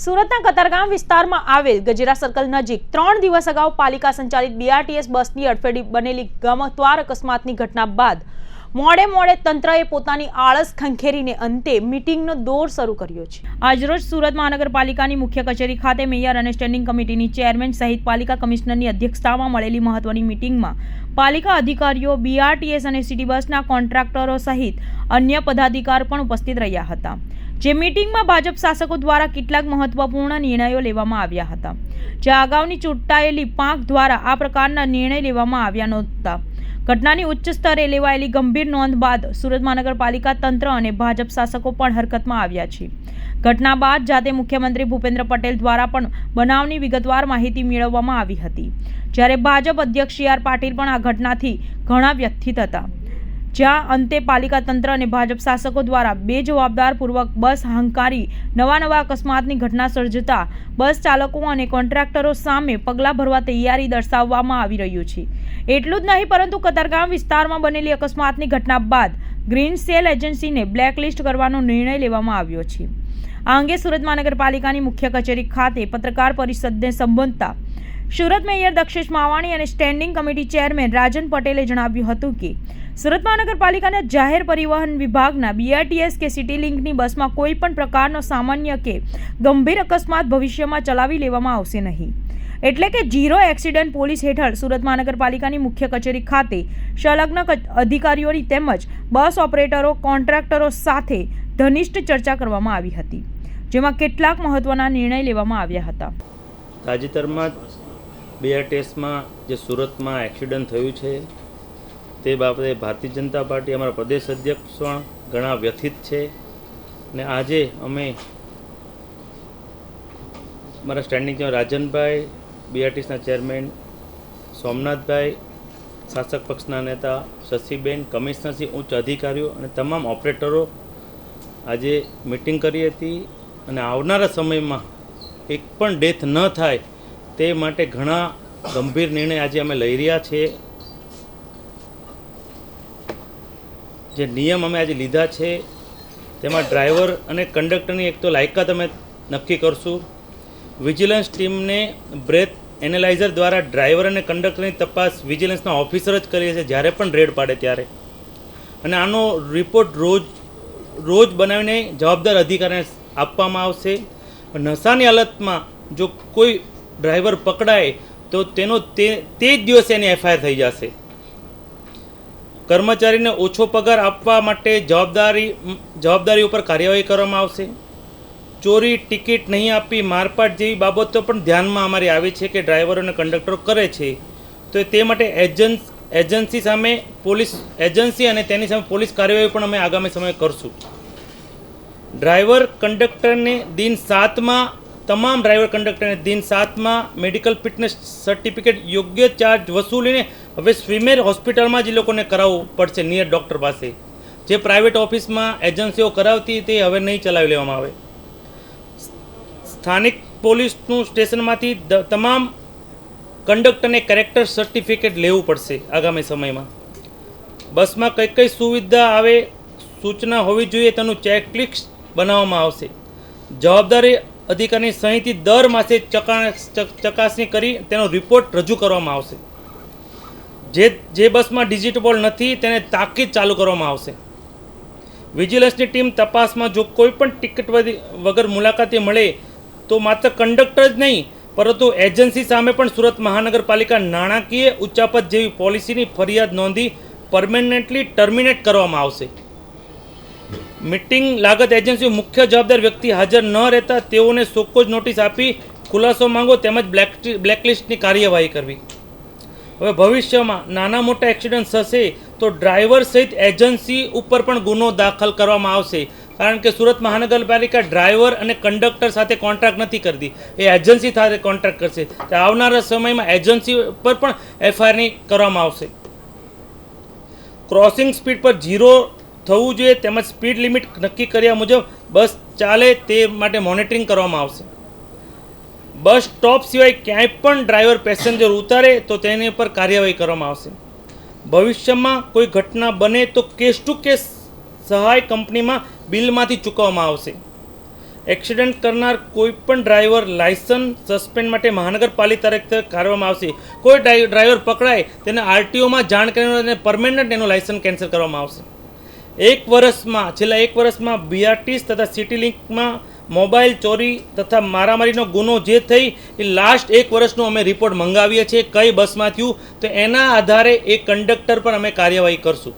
સુરતના કતારગામ વિસ્તારમાં આવેલ ગજેરા સર્કલ નજીક ત્રણ દિવસ અગાઉ પાલિકા સંચાલિત બીઆરટીએસ બસની અડફેટી બનેલી ગમતવાર અકસ્માતની ઘટના બાદ મોડે મોડે તંત્રએ પોતાની આળસ ખંખેરીને અંતે મિટિંગનો દોર શરૂ કર્યો છે. આજરોજ સુરત મહાનગરપાલિકાની મુખ્ય કચેરી ખાતે મેયર અને સ્ટેન્ડિંગ કમિટીની ચેરમેન સહિત પાલિકા કમિશનરની અધ્યક્ષતામાં મળેલી મહત્વની મિટિંગમાં પાલિકા અધિકારીઓ બીઆરટીએસ અને સિટી બસના કોન્ટ્રાક્ટરો સહિત અન્ય પદાધિકાર પણ ઉપસ્થિત રહ્યા હતા. જે મીટિંગમાં ભાજપ શાસકો દ્વારા કેટલાક મહત્વપૂર્ણ નિર્ણયો લેવામાં આવ્યા હતા. જે અગાઉની ચૂંટાયેલી પાંખ દ્વારા આ પ્રકારના નિર્ણય લેવામાં આવ્યા નહોતા. ઘટનાની ઉચ્ચ સ્તરે લેવાયેલી ગંભીર નોંધ બાદ સુરત મહાનગરપાલિકા તંત્ર અને ભાજપ શાસકો પણ હરકતમાં આવ્યા છે. ઘટના બાદ જાતે મુખ્યમંત્રી ભૂપેન્દ્ર પટેલ દ્વારા પણ બનાવની વિગતવાર માહિતી મેળવવામાં આવી હતી. જ્યારે ભાજપ અધ્યક્ષ સી આર પાટીલ પણ આ ઘટનાથી ઘણા વ્યથિત હતા. જ્યાં અંતે પાલિકા તંત્ર અને ભાજપ શાસકો દ્વારા બેજવાબદારપૂર્વક બસ હંકારી નવા નવા અકસ્માતની ઘટના સર્જતા બસ ચાલકો અને કોન્ટ્રાક્ટરો સામે પગલાં ભરવા તૈયારી દર્શાવવામાં આવી રહ્યું છે. એટલું જ નહીં, પરંતુ કતારગામ વિસ્તારમાં બનેલી અકસ્માતની ઘટના બાદ ગ્રીન સેલ એજન્સીને બ્લેકલિસ્ટ કરવાનો નિર્ણય લેવામાં આવ્યો છે. આ અંગે સુરત મહાનગરપાલિકાની મુખ્ય કચેરી ખાતે પત્રકાર પરિષદને સંબોધતા સુરત મેયર દક્ષેશ માવાણી અને સ્ટેન્ડિંગ કમિટી ચેરમેન રાજન પટેલે જણાવ્યું હતું કે સુરત મહાનગરપાલિકાના જાહેર પરિવહન વિભાગના બીઆરટીએસ કે સિટી લિંકની બસમાં કોઈ પણ પ્રકારનો સામાન્ય કે ગંભીર અકસ્માત ભવિષ્યમાં ચલાવી લેવામાં આવશે નહીં. એટલે કે ઝીરો એક્સિડન્ટ પોલીસ હેઠળ સુરત મહાનગરપાલિકાની મુખ્ય કચેરી ખાતે સંલગ્ન અધિકારીઓની તેમજ બસ ઓપરેટરો, કોન્ટ્રાક્ટરો સાથે ઘનિષ્ઠ ચર્ચા કરવામાં આવી હતી, જેમાં કેટલાક મહત્વના નિર્ણય લેવામાં આવ્યા હતા. તાજેતરમાં બીઆરટીએસમાં જે સુરતમાં એક્સિડન્ટ થયું છે તે બાબતે ભારતીય જનતા પાર્ટી અમારા પ્રદેશ અધ્યક્ષ પણ ઘણા વ્યથિત છે. અને આજે અમે મારા સ્ટેન્ડિંગ રાજનભાઈ બીઆરટીસના ચેરમેન સોમનાથભાઈ, શાસક પક્ષના નેતા શશીબેન કમિશનરશ્રી ઉચ્ચ અધિકારીઓ અને તમામ ઓપરેટરો આજે મિટિંગ કરી હતી અને આવનારા સમયમાં એક પણ ડેથ ન થાય તે માટે ઘણા ગંભીર નિર્ણય આજે અમે લઈ રહ્યા છીએ જે નિયમ અમે આજે લીધા છે, તેમાં ડ્રાઈવર અને કંડક્ટરની એક તો લાયકાત અમે નક્કી કરશું. વિજિલન્સ ટીમને બ્રેથ એનાલાઇઝર દ્વારા ડ્રાઈવર અને કંડક્ટરની તપાસ વિજિલન્સના ઓફિસર જ કરીએ છીએ, જ્યારે પણ રેડ પાડે ત્યારે. અને આનો રિપોર્ટ રોજ રોજ બનાવીને જવાબદાર અધિકારીને આપવામાં આવશે. નશાની હાલતમાં જો કોઈ ડ્રાઈવર પકડાય, તો તેનો તે તે જ દિવસે એની એફઆઈઆર થઈ જશે. કર્મચારીને ઓછો પગાર આપવા માટે જવાબદારી જવાબદારી ઉપર કાર્યવાહી કરવામાં આવશે. ચોરી, ટિકિટ નહીં આપી મારપાટ જેવી બાબતો પણ ધ્યાનમાં અમારી આવી છે કે ડ્રાઈવરો અને કંડક્ટરો કરે છે. તો તે માટે એજન્સ, એજન્સી સામે પોલીસ, એજન્સી અને તેની સામે પોલીસ કાર્યવાહી પણ અમે આગામી સમયે કરશું. ડ્રાઈવર કંડક્ટરને દિન સાતમાં, તમામ ડ્રાઈવર કંડક્ટરને દિન સાતમાં મેડિકલ ફિટનેસ સર્ટિફિકેટ યોગ્ય ચાર્જ વસૂલીને હવે સ્વિમેર હોસ્પિટલમાં જ એ લોકોને કરાવવું પડશે નિયર ડૉક્ટર પાસે. જે પ્રાઇવેટ ઓફિસમાં એજન્સીઓ કરાવતી તે હવે નહીં ચલાવી લેવામાં આવે. સ્થાનિક પોલીસનું સ્ટેશનમાંથી તમામ કંડક્ટરને કેરેક્ટર સર્ટિફિકેટ લેવું પડશે આગામી સમયમાં. બસમાં કઈ કઈ સુવિધા આવે, સૂચના હોવી જોઈએ તેનું ચેકલિસ્ટ બનાવવામાં આવશે. જવાબદારી અધિકારીની સહીથી દર માસે ચકા- ચક- ચકાસણી કરી તેનો રિપોર્ટ રજૂ કરવામાં આવશે. જે જે બસમાં ડિજિટલ નથી, તેને તાકીદ ચાલુ કરવામાં આવશે. વિજિલન્સની ટીમ તપાસમાં જો કોઈ પણ ટિકિટ વગર મુલાકાતી મળે, તો માત્ર કંડક્ટર જ નહીં, પરંતુ એજન્સી સામે પણ સુરત મહાનગરપાલિકા નાણાકીય ઉચ્ચાપત જેવી પોલિસીની ફરિયાદ નોંધી પરમેનન્ટલી ટર્મિનેટ કરવામાં આવશે. મિટિંગ લાગત એજન્સી મુખ્ય જવાબદાર વ્યક્તિ હાજર ન રહેતા તેઓને સોકોજ નોટિસ આપી, ખુલાસો માંગો તેમજ બ્લેક બ્લેકલિસ્ટની કાર્યવાહી કરવી. હવે ભવિષ્યમાં નાના મોટા એક્સિડન્ટ થશે તો ડ્રાઈવર સહિત એજન્સી ઉપર પણ ગુનો દાખલ કરવામાં આવશે. કારણ કે સુરત મહાનગરપાલિકા ડ્રાઈવર અને કંડક્ટર સાથે કોન્ટ્રાક્ટ નથી કરતી. એ એજન્સી સાથે કોન્ટ્રાક્ટ કરશે. તો આવનારા સમયમાં એજન્સી પર પણ એફઆઈઆરની કરવામાં આવશે. ક્રોસિંગ સ્પીડ પર ઝીરો થવું જોઈએ, તેમજ સ્પીડ લિમિટ નક્કી કર્યા મુજબ બસ ચાલે તે માટે મોનિટરિંગ કરવામાં આવશે. બસ સ્ટોપ સિવાય ક્યાંય પણ ડ્રાઈવર પેસેન્જર ઉતારે તો તેની પર કાર્યવાહી કરવામાં આવશે. ભવિષ્યમાં કોઈ ઘટના બને તો કેસ ટુ કેસ સહાય કંપનીમાં બિલમાંથી ચૂકવવામાં આવશે. એક્સિડન્ટ કરનાર કોઈ પણ ડ્રાઈવર લાયસન્સ સસ્પેન્ડ માટે મહાનગરપાલિકા તરફથી કરવામાં આવશે. કોઈ ડ્રાઈવર પકડાય, તેને આરટીઓમાં જાણ કરીને પરમેનન્ટ એનું લાયસન્સ કેન્સલ કરવામાં આવશે. એક વર્ષમાં, છેલ્લા એક વર્ષમાં બીઆરટીસ તથા સિટી લિંકમાં મોબાઈલ ચોરી તથા મારામારીનો ગુનો જે થઈ, એ લાસ્ટ એક વર્ષનો અમે રિપોર્ટ મંગાવીએ છીએ, કઈ બસમાં થયું, તો એના આધારે એ કંડક્ટર પર અમે કાર્યવાહી કરશું.